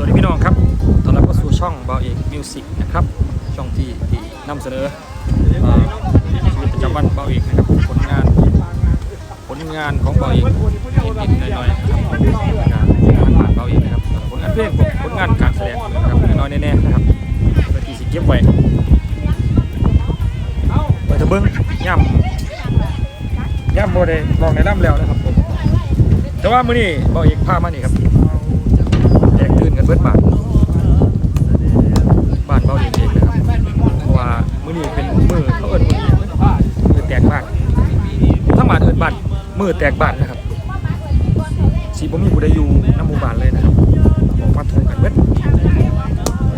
สวัสดีพี่น้องครับ ตอนรับเข้าสู่ช่องเบาเอกมิวสิกนะครับ ช่องที่ที่นำเสนอชีวิตประจำวันเบาเอกนะครับ ผลงาน ผลงานของเบาเอกนิดๆหน่อยๆนะครับผลงานผ่านเบาเอกนะครับ ผลงานเพลงผลงานการแสดงนะครับน้อยๆแน่ๆนะครับเพื่อที่สิเก็บไว้ไว้ถ้าเบิ้งย่ำย่ำโบได้ลองในน้ำแล้วนะครับผมแต่ว่ามื้อนี้เบาเอกพามานี่ครับ เบิดบานบ้านเบาเองเองนะครับเพราะว่ามื้อนี้เป็นมื้อเขาเอิ้นมื้อนี้มื้อแตกบ้านทั้งบ้านเอิ้นบ้านมื้อแตกบ้านนะครับสีบ่มีผู้ใดอยู่น้ำหมู่บ้านเลยนะครับออกมาทุ่งกันเบิด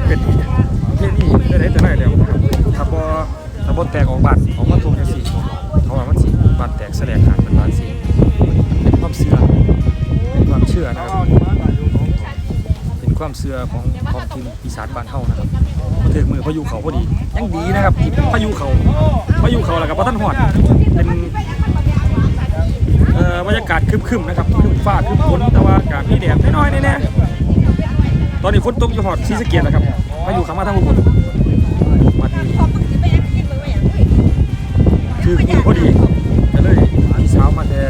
เป็นประเพณีได้ไหนแต่ไหนแล้วนะครับถ้าบ่ถ้าบ่แตกออกบ้านออกมาทุ่งจังซี่เขาว่ามันสิบ้านแตกแสลงขาดเป็นบ้านสิเป็นความเชื่อเป็นความเชื่อนะครับ ความเชื่อของของทีมอีสานบ้านเฮานะครับมาถึงมือพายุเขาพอดียังดีนะครับที่พายุเขาพายุเขาแล้วก็บ่ทันฮอดเป็นเอ่อบรรยากาศคึมๆนะครับคึมฟ้าคึมฝนแต่ว่าอากาศมีแดดน้อยๆแน่ๆตอนนี้ฝนตกอยู่ฮอดศรีสเกษแล้วครับพายุเขามาทางอุบลวันนี้คือมือพอดีก็เลยพี่สาวมาแต่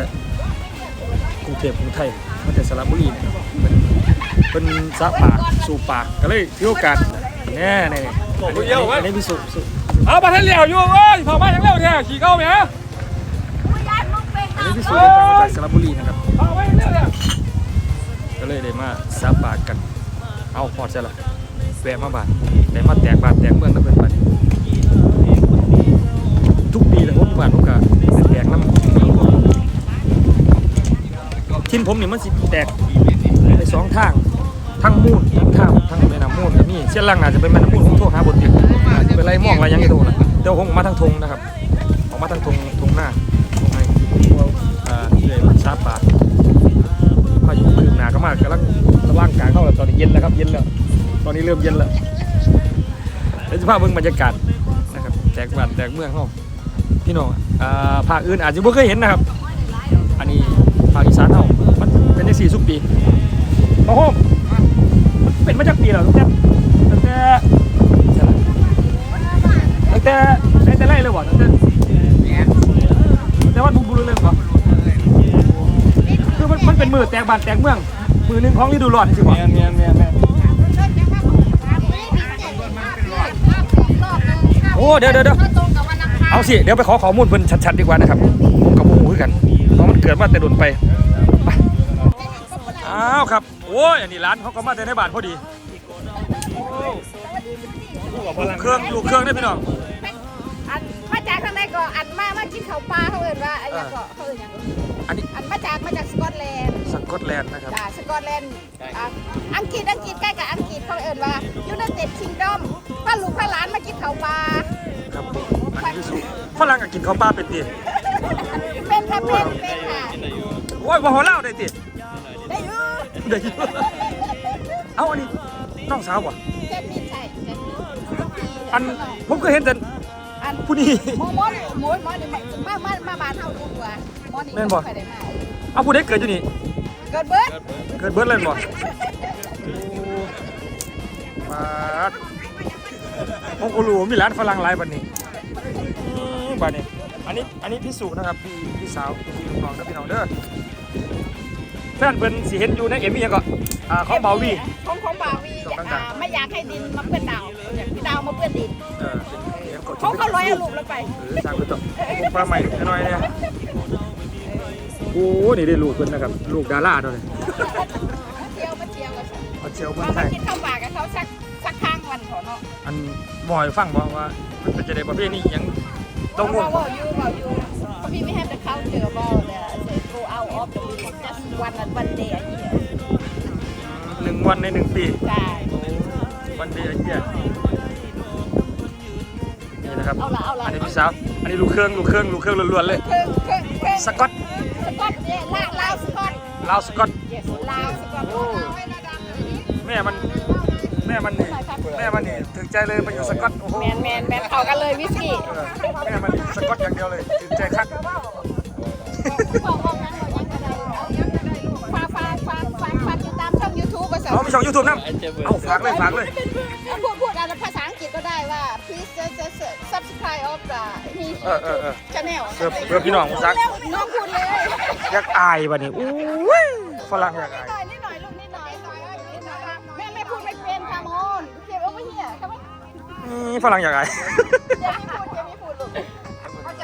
กรุงเทพกรุงไทยมาแต่สระบุรีนะครับ เป็นสะปากสู่ปากก็เลยถือโอกาสแน่แน่อันนี้อันนี้พิสูจน์พิสูจน์เอามาทันเหลียวอยู่เว้ยเผาบ้านยังเร็วแท้ขี่เข้าไหมฮะอันนี้พิสูจน์จากมาจากสระบุรีนะครับเผาบ้านยังเร็วเนี่ยก็เลยได้มาสะปากกัน เอาพอดใช่ละแวะมาบ้านได้มาแตกบ้านแตกเมืองนะเพื่อนบ้านทุกปีเลยผมอยู่บ้านผมก็แตกน้ำทินผมนี่มันสิแตกไปสองทาง ทั้งมูนทั้งท่ามทั้งแม่น้ำมูนก็มีเส้นล่างอาจจะเป็นแม่น้ำมูนผมโทรหาบนตียงอาจจะเป็นไรมองอะไรยังไงโทรนะเดี๋ยวผมออกมาทางทงนะครับออกมาทางทงทงหน้าทงในอ่าเลยซาปาพายุคืบหนาก็มากกำลังกำลังกลางเข้าแล้วตอนนี้เย็นแล้วครับเย็นแล้วตอนนี้เริ่มเย็นแล้วเดี๋ยวจะพาเบิ่งบรรยากาศนะครับแตกบ้านแตกเมืองเขาพี่น้องอ่าภาคอื่นอาจจะไม่เคยเห็นนะครับ อันนี้ภาคอีสานเขามันเป็นยังสี่สุกปีโอ้โหมัน เป็นมาจากปีแล้วตั้งแต่ตั้งแต่ตั้งแต่ตั้งแต่ไรเลยบ่ตั้งแต่แต่วันบุบุญเลยบ่คือมันมันเป็นมือแตกบานแตกเมือง มือหนึ่งของฤดูร้อนสิบ่เมียนเมียนเมียนเมียนโอ้เดี๋ยวเดี๋ยวเดี๋ยวเอาสิ เดี๋ยวไปขอข้อมูลเพิ่นชัดๆดีกว่านะครับผมกับผมคือกันเพราะมันเกิดมาแต่ดุนไป อ้าวครับ โอ้ยอันนี้ร้านเขาก็มาแต่ในบ้านพอดีลูกเครื่องลูกเครื่องได้พี่น้องอันมาจากทางไหนก็อันมามากินข้าวปลาเขาเอิ้นว่าอันยังก็เขาเอิ้นหยังอันนี้อันมาจากมาจากสกอตแลนด์สกอตแลนด์นะครับจ้าสกอตแลนด์อะอังกฤษอังกฤษใกล้กับอังกฤษเขาเอิ้นว่ายูไนเต็ดคิงดอมพาลูกพาหลานมากินข้าวปลาครับผมอันนี้คือสูตรฝรั่งก็กินข้าวปลาเป็นตีเป็นค่ะเป็นเป็นค่ะโอ้ยบ่หัวเล่าได้ตีได้อยู่ ได้อยู่เอาอันนี้น้องสาวบ่เจ็ดมิดใช่เจ็ดมิดอันผมก็เห็นแต่อันผู้นี้หมอหมอนี่หมอหมอนี่มามามาบ้านเฮาดูว่าหมอนี่แม่นบ่ไปได้มาเอาผู้ใดเกิดอยู่นี่เกิดเบิดเกิดเบิร์ดเลยบ่ปาดผมก็รู้ว่ามีร้านฝรั่งหลายบัดนี้อืมบัดนี้ อันนี้อันนี้พี่สุนะครับพี่พี่สาวพี่ลูกน้องนะพี่น้องเด้อ แฟนเพิ่นสิเห็นอยู่ในเอ็มวีก็อ่าของเบาวี ของของบาวีตรงกลางๆ อ่าไม่อยากให้ดินมาเปื้อนดาวอยากพี่ดาวมาเปื้อนดินเออเป็นเอ็มกดเขาเขาร้อยเอาลูกแล้วไปเออสร้างตัวต่อผมปลาใหม่หน่อยเนี่ยโอ้นี่ได้ลูกเพิ่นนะครับลูกดาราตัวนี้มาเที่ยวมาเที่ยวกันเอาเชียวเพิ่นมาใส่ มากินข้าวปลากับเขาสักสักข้างวันขอเนาะอันบ่อยฟังบ่ว่ามันเป็นจะได้ประเภทนี้หยังต้องงงเบาอยู่เบาอยู่เขาพี่ไม่ให้แต่เขาเจอบอลเลย say go out of the week just one one day a year หนึ่งวันในหนึ่งปี ใช่ วันเดียวเยี่ยนี่นะครับ เอาละเอาละ อันนี้พี่สาว อันนี้ลูกเครื่องลูกเครื่องลูกเครื่องล้วนๆเลยเครื่องเครื่องเครื่องสกอตสกอตเนี่ยลาลาวสกอต ลาวสกอต yes ลาวสกอตแม่มัน แม่มันนี่ แม่มันนี่ถึงใจเลยมาอยู่สกอต โอ้โห แมนแมนแมนเข้ากันเลยวิสกี้เออแม่มันสกอตอย่างเดียวเลยถึงใจคัก บอกว่า ช่อง YouTube ภาษาเอามีมีช่องยูทูบนะเอาฝากเลยฝากเลยเอาพูดพูดอะไรภาษาอังกฤษก็ได้ว่า please just just subscribe of the his เออเออเออ channel เพื่อเพื่อพี่น้องมุสักน้องพูดเลยอยากอายบัดนี้อู้ยฝรั่งอยากนิอาดยหน่อยนิดหน่อยลูกนิดหน่อยนิดหน่อยแม่แม่พูดไม่เป็นค่ะมอนเก็บเอาไว้เหี้ยครับว่านี่ฝรั่งอยากอายเดี๋ยวมีพูดเดี๋ยวมีพูดลูก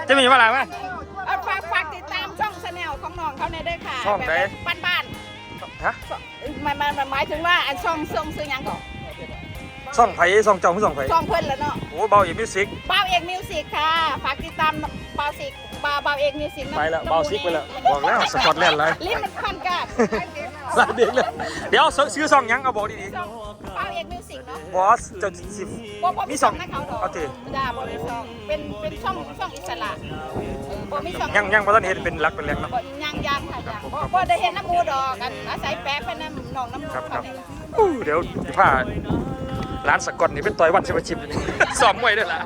จะมีฝรั่งไหมเอาฝากฝากติดตามช่องชาแนลของน้องเขาในอยด้วยค่ะช่องไหนบ้านบ้านฮะ ๆมันมันมันหมายถึงว่าอันช่องช่องซื้อหยังก่อนช่องไผ่ช่องเจ้าคือช่องไผ่ช่องเพิ่นแล้วเนาะโอ้เบาอีมิวสิกบ่าวเอกมิวสิกค่ะ ฝากติดตามบ่าวสิกบ่าวบ่าวเอกมิวสิกนะไปแล้วเบาซิกไปแล้วบอกแล้วสกอตแลนด์เลยลิ้นมันพันกันลายเด็กเลยเดี๋ยวซื้อซองหยังเอาบอกดีช่องบ่าว เอกมิวสิกเนาะๆบอสเจ้าสิบ่บ่มีมีสช่อองงนะเขาดอกเอาติ จ้าบ่มีช่องเป็นเป็นช่องช่องอิสระบ่มีช่องยังยังบ่ทันเห็นเป็นรักเป็นแรงเนาะ บ่ยังยังค่ะยังบ่บ่ได้เห็นน้ำมูดอกกันอาศัยแป๊ะเป็นน้ำหนองน้ำมูครับคเขารับนี่ล่ะอู้เดี๋ยวพาร้านสกอตนี่เป็นต่อยวันชิบชิบสอมมวยด้วยล่ะ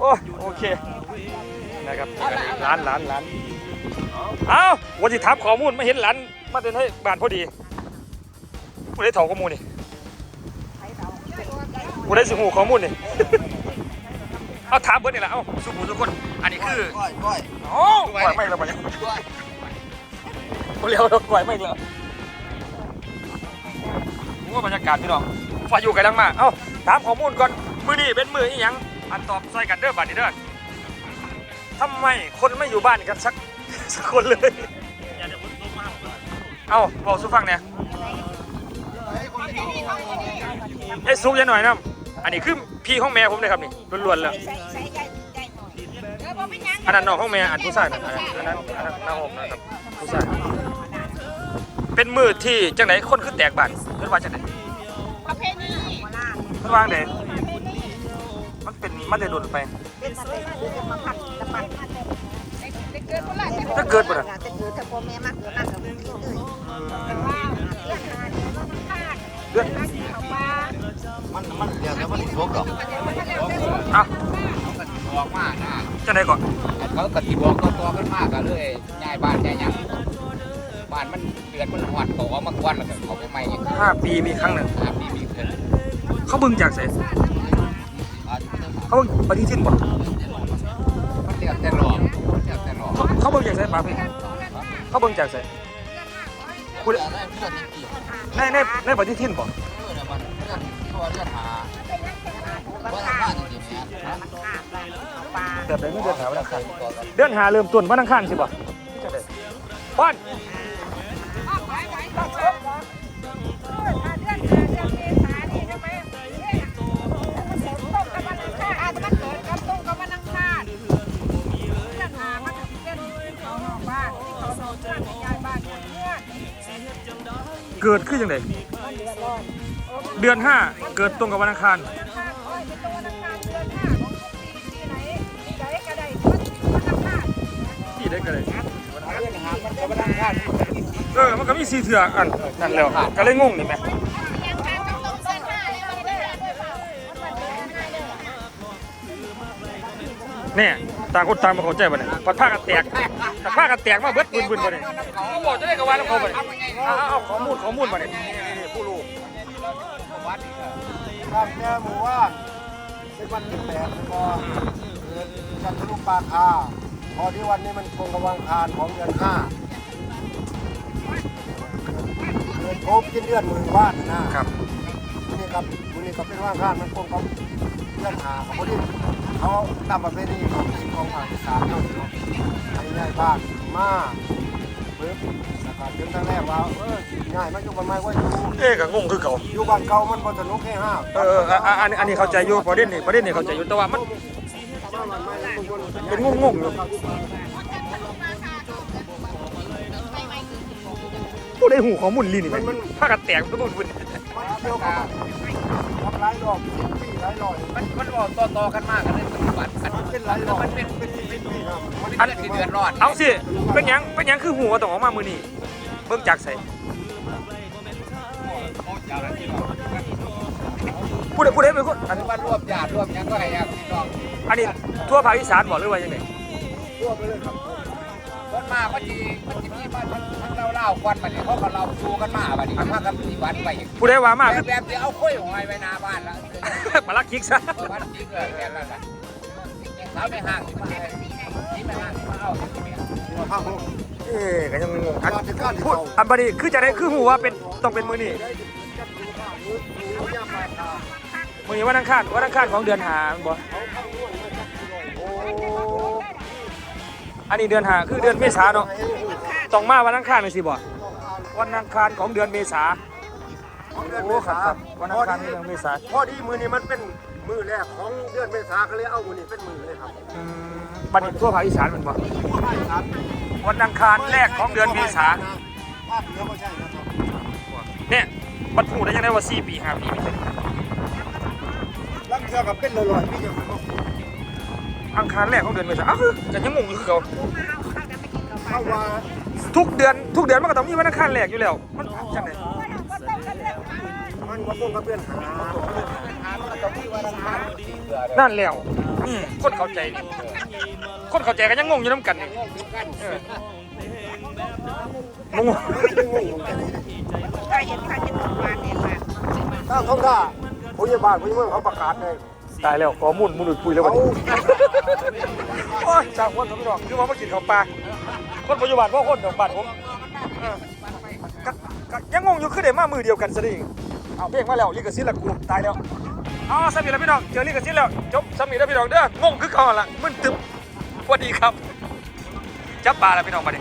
โอ้โอเคนะครับร้านร้านร้านเอ้าวันที่ถามข้อมูลไม่เห็นร้านมาเดินให้บ้านพอดี ผู้ได้ถอข้อมูลนี่ผู้ได้สิหูข้อมูลนี่ เอาถามเบิร์ดนี่แหละ เอาสุขุมทุกคน อันนี้คือก้อยก้อยโอ้กล้วยไม่แล้วมันยังก้อยเร็วเรากล้วยไม่แล้วว่าบรรยากาศพี่น้องไฟอยู่ไกลดังมาก เอ้า ถามข้อมูลก่อน มือนี่เป็นมืออีหยัง อันตอบใส่กันเด้อบัดนี้เด้อทำไมคนไม่อยู่บ้านกันสักสักคนเลย เอ้าบอกสุฟังเนี่ย ไอ้ซุกยังหน่อยนะอันนี้คือพี่ของแม่ผมเลยครับนี่ล้วนๆเลยอันนั้นน้องของแม่อันผู้ชายนะอันนั้นอันนั้นอันนั้นหน้าอกนะครับผู้ชายเป็นมือที่จังไหนคนคือแตกบ้นเพิ่นว่าจังไหนประเพณีเพิ่นว่าจังไหนมันเป็นมันได้โดนไปเป็นมาเป็นเป็นมาพัดตะปันได้เกิดพุ่นละถ้าเกิดบ่ะจะเกิดถ้าพ่อแม่มากเกิดมากก็เลยเป็นว่าเนี่ยมันต้องคาด มันมันเดี๋ยวแต่มันทบหรอกเอ้าเขากะทิบอกมากนะจังไหนก่อนเขากะทิบอกก็ตัวกันมากกันเลยย้ายบ้านย้ายหยังบ้านมันเดือนมันหอดเขาเอามากวนแล้วก็เขาไปใหม่อีกห้าปีมีครั้งหนึ่งห้าปีมีเดือนเขาเบิ่งจากไสเขาเบิ่งปฏิทินบ่มันเดือดแต่หลอกมันเดือดแต่หลอกเขาเขาเบิ่งจากไสป้าพี่เขาเบิ่งจากไส พูดในในในปฏิทินบ่ตัวเลือดหาว่าทำบ้าจริงๆเนี่ยแบบไหนไม่เดือนหาวันอังคารเดือนหาเริ่มต้นวันอังคารสิบ่จังไดป้อน เกิดขึ้นจังไดเดือนห้าเกิดตรงกับวันอังคารที่ได้ก็ได้เลือดหามันก็มาดังข้างเออมันก็มีสีเถื่ออันนั่นแล้วก็เลยงงนี่แหมเนี่ยต่างคนต่างมาเข้าใจบ่เนี่ยปัดผ้ากันแตก ปัดผ้ากันแตกมาเบิดบึนบึนบ่เนี่ยเขาบอกจะได้กับว่าน้ำเขาบ่เนี่ยเอาเอาเอาข้อมูลข้อมูลบ่เนี่ยนี่นี่นี่ผู้รู้วัดครับแม่หมู่ว่านเป็นวันที่แปดแล้วก็เกิดจันทรุปราคาพอที่วันนี้มันคงกำลังคารของเดือนห้าเกิดโคบกินเลือดมือว่านนะครับ นี่ครับวันนี้ก็เป็นว่างคารมันคงเขาเลือดหาของคนที่ เขาตามประเพณีของของภาคอีสานเขาเนาะให้ย้ายบ้านมาเพิ่มนะครับถึงตั้งแรกว่าเออง่ายมาอยู่บ้านไม้ไว้อยู่เอ๊ะก็งงคือเขาอยู่บ้านเก่ามันพอสนุกแค่ห้าเออเอออะอะอันนี้อันนี้เข้าใจอยู่ประเด็นนี้ประเด็นนี้เข้าใจอยู่แต่ว่ามันเป็นงงงๆอยู่ผู้ได้หูข้อมูลลีนี่ไหมผ้ากันแตกมันก็บ่บึน มันเดียวกันทำหลายรอบสิบปีหลายรอยมันมันบอกต่อต่อกันมากกันเลยปัจจุบันอันมันเป็นหลายรอบมันเป็นเป็นสิบปีครับมันอันที่เดือดร้อนเอาสิ เป็นหยัง เป็นหยังคือหัวต้องออกมามือนี่เบิ่งจากใส่ผู้ใดผู้ใดเป็นคนอันอันว่ารวบญาติรวบหยังก็ให้ญาติพี่น้องอันนี้ทั่วภาคอีสานบอกหรือว่ายังไงทั่วไปเลยครับ คนมามันจีมันจีมีมาทั้งทั้งเราเล่าควันมาเนี่ยเขาก็เราสู้กันมาบัดนี้มากับที่วัดไปผู้ใดว่ามาแบบแบบที่เอาค่อยหอยไว้หน้าบ้านแล้วอมาลักคิกซะวัดจริงเลยแค่นั้นแหละสาวไม่ห่างที่มาที่ม่ห่างที่มาเอาที่นี่ข้างเอ๊ะก็ยังงงอันพูดอันบัดนี้คือจะได้คือหูว่าเป็นต้องเป็นมือนี้ได้จับดูข้าวหรือหรือยามมาทามื้อนี้วันอังคารวันอังคารของเดือนหาบ่ อยโอ้อันนี้เดือนหาคือเดือนเมษาเนาะต้องมาวันอังคารจังซี่บ่วันอังคารของเดือนเมษาของเดือนโอ้เมครับษาครับวันอังคารของเดือนเมษาพอดีมือนี้มันเป็นมือแรกของเดือนเมษาก็เลยเอามือนี้เป็นมือเลยครับอืมบัดนี้ทั่วภาคอีสานแมันบ่ใช่ครับวันอังคารแรกของเดือนเมษาภาคเหนือก็ใช่นะครับเนี่ยบัดพูดได้ยังไงว่า4ปี5ปีไม่ใช่ลังเทือกับเป็นลอยๆพี่เดียวกันเนาะ อังคารแรกของเดือนเมษาอ้าวคือก็ยังงงอยู่คือเก่าเข้าว่าทุกเดือนทุกเดือนมันก็ต้องมีวันอังคารแรกอยู่แล้ว มันจังได๋มันว่าพวกกับเพื่อนหานั่นแล้วอืมคนเข้าใจนี่คนเข้าใจก็ยังงงอยู่นํกันนี่เอองงไม่งงงกันเลยใครเห็นใครจะบอกมาเนี่ยมาถ้าท้องท่าผู้ใหญ่บ้านผู้ใหญ่เมืองเขาประกาศเลย ตายแล้วขอมุ่นมุ่นปุยแล้วบัดเขานี้โอ้ยจากคนเขาไม่ดอกคือว่ามากินข้าวปลาคนปัจจุบันเพราะคนดอกบ้านผมเออก็ก็ยังงงอยู่คือได้มามือเดียวกันซะดิเอาเพลงมาแล้วลิขสิทธิ์ละกูตายแล้วอ๋อสามีแล้วพี่น้องเจอลิขสิทธิ์แล้วจบสามีแล้วพี่น้องเด้องงคือเขาหั่นละมึนตึบสวัสดีครับจับปลาแล้วพี่น้องมาดิ